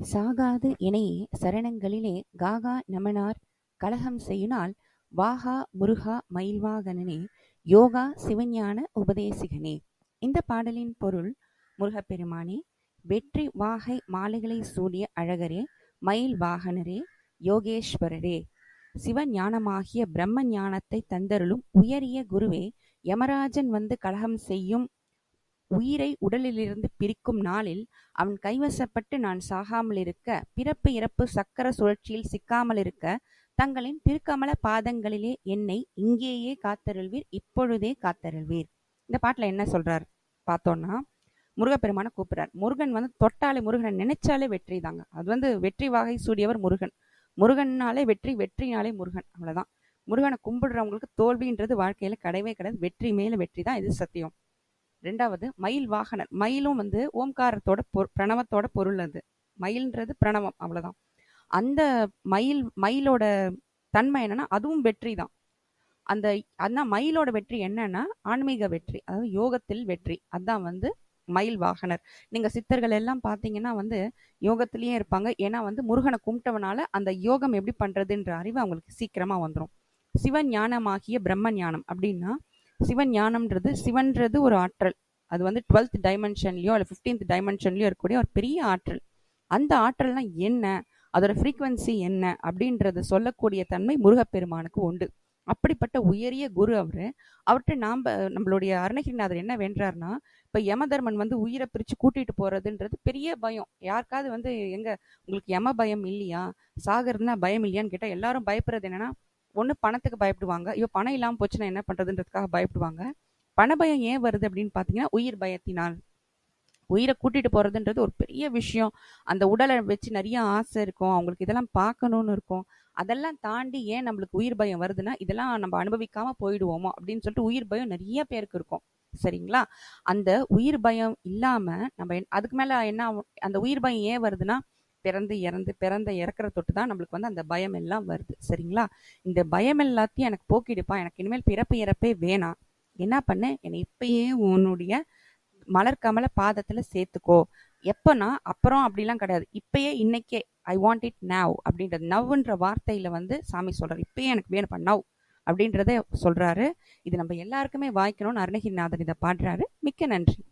சாகாது இணையே சரணங்களிலே. காகா நமனார் கலகம் செய்யினால் வாகா முருகா மயில்வாகனனே. யோகா சிவஞான உபதேசிகனே. இந்த பாடலின் பொருள் முருகப்பெருமானே வெற்றி வாகை மாலைகளை சூடிய அழகரே மயில் வாகனரே யோகேஸ்வரரே. சிவஞானமாகிய பிரம்ம ஞானத்தை தந்தருளும் உயரிய குருவே யமராஜன் வந்து கலகம் செய்யும் உயிரை உடலிலிருந்து பிரிக்கும் நாளில் அவன் கைவசப்பட்டு நான் சாகாமல் இருக்க பிறப்பு இறப்பு சக்கர சுழற்சியில் சிக்காமல் இருக்க தங்களின் திருக்கமல பாதங்களிலே என்னை இங்கேயே காத்தருள்வீர் இப்பொழுதே காத்தருள்வீர். இந்த பாட்டில் என்ன சொல்றார்? பார்த்தோம்னா முருகப்பெருமான கூப்பிடுறார். முருகன் வந்து தொட்டாலே முருகனை நினைச்சாலே வெற்றி தாங்க. அது வந்து வெற்றி வாகை சூடியவர் முருகன். முருகன்னாலே வெற்றி வெற்றினாலே முருகன். அவ்வளோதான் முருகனை கும்பிடுறவங்களுக்கு தோல்வின்றது வாழ்க்கையில கிடையவே கிடையாது. வெற்றி மேல வெற்றி தான் இது சத்தியம். ரெண்டாவது மயில் வாகனர் மயிலும் வந்து ஓம்காரத்தோட பொ பிரணவத்தோட பொருள் அது. மயில்ன்றது பிரணவம் அவ்வளோதான் அந்த மயில் மயிலோட தன்மை என்னன்னா அதுவும் வெற்றி தான். அந்த அதான் மயிலோட வெற்றி என்னன்னா ஆன்மீக வெற்றி அதாவது யோகத்தில் வெற்றி. அதான் வந்து மயில் வாகனர். நீங்க சித்தர்கள் எல்லாம் பாத்தீங்கன்னா வந்து யோகத்திலயே இருப்பாங்க. ஏன்னா வந்து முருகனை கும்பிட்டவனால அந்த யோகம் எப்படி பண்றதுன்ற அறிவு அவங்களுக்கு சீக்கிரமா வந்துடும் சிவ ஞானமாகிய பிரம்ம ஞானம் அப்படின்னா சிவன் ஞானம்ன்றது சிவன்றது ஒரு ஆற்றல். அது வந்து டுவெல்த் டைமென்ஷன்லையோ இல்லை ஃபிஃப்டீன்த் டைமென்ஷன்லயோ இருக்கக்கூடிய ஒரு பெரிய ஆற்றல். அந்த ஆற்றல்னா என்ன? அதோட ஃப்ரீக்குவென்சி என்ன? அப்படின்றத சொல்லக்கூடிய தன்மை முருகப்பெருமானுக்கு உண்டு. அப்படிப்பட்ட உயரிய குரு அவர். அவர்கிட்ட நாம் நம்மளுடைய அருணகிரிநாதர் என்ன வேண்டார்னா இப்போ யமதர்மன் வந்து உயிரை பிரித்து கூட்டிகிட்டு போகிறதுன்றது பெரிய பயம். யாருக்காவது வந்து எங்கே உங்களுக்கு யம பயம் இல்லையா? சாகர்னா பயம் இல்லையான்னு கேட்டால் எல்லாரும் பயப்படுறது என்னென்னா ஒன்று பணத்துக்கு பயப்படுவாங்க. ஐயோ பணம் இல்லாமல் போச்சுன்னா என்ன பண்ணுறதுன்றதுக்காக பயப்படுவாங்க. பண பயம் ஏன் வருது அப்படின்னு பார்த்தீங்கன்னா உயிர் பயத்தினால். உயிரை கூட்டிட்டு போகிறதுன்றது ஒரு பெரிய விஷயம். அந்த உடலை வச்சு நிறைய ஆசை இருக்கும். அவங்களுக்கு இதெல்லாம் பார்க்கணுன்னு இருக்கும். அதெல்லாம் தாண்டி ஏன் நம்மளுக்கு உயிர் பயம் வருதுன்னா இதெல்லாம் நம்ம அனுபவிக்காம போயிடுவோமோ அப்படின்னு சொல்லிட்டு உயிர் பயம் நிறைய பேருக்கு இருக்கும். சரிங்களா? அந்த உயிர் பயம் இல்லாமல் நம்ம அதுக்கு மேலே என்ன அந்த உயிர் பயம் ஏன் வருதுன்னா பிறந்து இறந்து பிறந்த இறக்குற தொட்டு தான் நம்மளுக்கு வந்து அந்த பயம் எல்லாம் வருது. சரிங்களா? இந்த பயம் எல்லாத்தையும் எனக்கு போக்கிடுப்பா. எனக்கு இனிமேல் பிறப்பு இறப்பே வேணாம். என்ன பண்ண? என்னை இப்பயே உன்னுடைய மலர்கமல பாதத்தில் பாதத்துல சேர்த்துக்கோ. எப்பனா அப்புறம் அப்படிலாம் கிடையாது. இப்பயே இன்னைக்கே ஐ வாண்ட் இட் நவ் அப்படின்றது. நவ்ன்ற வார்த்தையில வந்து சாமி சொல்றாரு இப்பயே எனக்கு வேணும்ப்பா நவ் அப்படின்றத சொல்றாரு. இது நம்ம எல்லாருக்குமே வாய்க்கணும்னு அருணகிரிநாதன் இதை பாடுறாரு. மிக்க நன்றி.